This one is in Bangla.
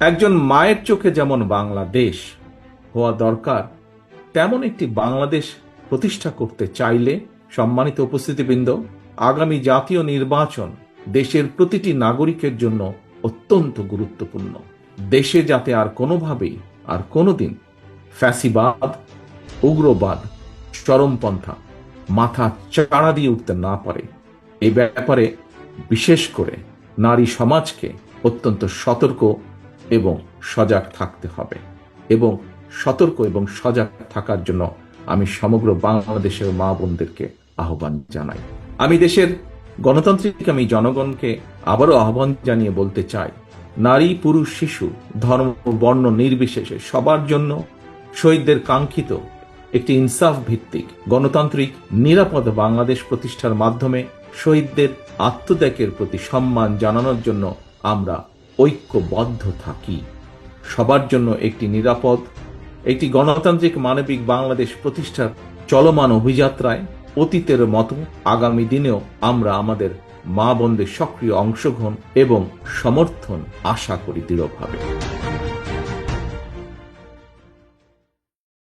একজন মায়ের চোখে যেমন বাংলাদেশ হওয়া দরকার, তেমন একটি বাংলাদেশ প্রতিষ্ঠা করতে চাইলে সম্মানিত উপস্থিতিবৃন্দ, আগামী জাতীয় নির্বাচন দেশের প্রতিটি নাগরিকের জন্য অত্যন্ত গুরুত্বপূর্ণ। দেশে যাতে আর কোনোভাবেই আর কোনোদিন ফ্যাসিবাদ, উগ্রবাদ, চরমপন্থা মাথা চাড়া দিয়ে উঠতে না পারে। এই ব্যাপারে বিশেষ করে নারী সমাজকে অত্যন্ত সতর্ক এবং সজাগ থাকতে হবে। এবং সতর্ক এবং সজাগ থাকার জন্য আমি সমগ্র বাংলাদেশের মা বোনদেরকে আহ্বান জানাই। আমি দেশের গণতান্ত্রিক, আমি জনগণকে আবারও আহ্বান জানিয়ে বলতে চাই, নারী, পুরুষ, শিশু, ধর্ম, বর্ণ নির্বিশেষে সবার জন্য শহীদদের কাঙ্ক্ষিত একটি ইনসাফ ভিত্তিক, গণতান্ত্রিক, নিরাপদ বাংলাদেশ প্রতিষ্ঠার মাধ্যমে শহীদদের আত্মত্যাগের প্রতি সম্মান জানানোর জন্য আমরা ঐক্যবদ্ধ থাকি। সবার জন্য একটি নিরাপদ, একটি গণতান্ত্রিক মানবিক বাংলাদেশ প্রতিষ্ঠার চলমান অভিযাত্রায় অতীতের মতো আগামী দিনেও আমরা আমাদের মা বোনদের সক্রিয় অংশগ্রহণ এবং সমর্থন আশা করি দৃঢ়ভাবে।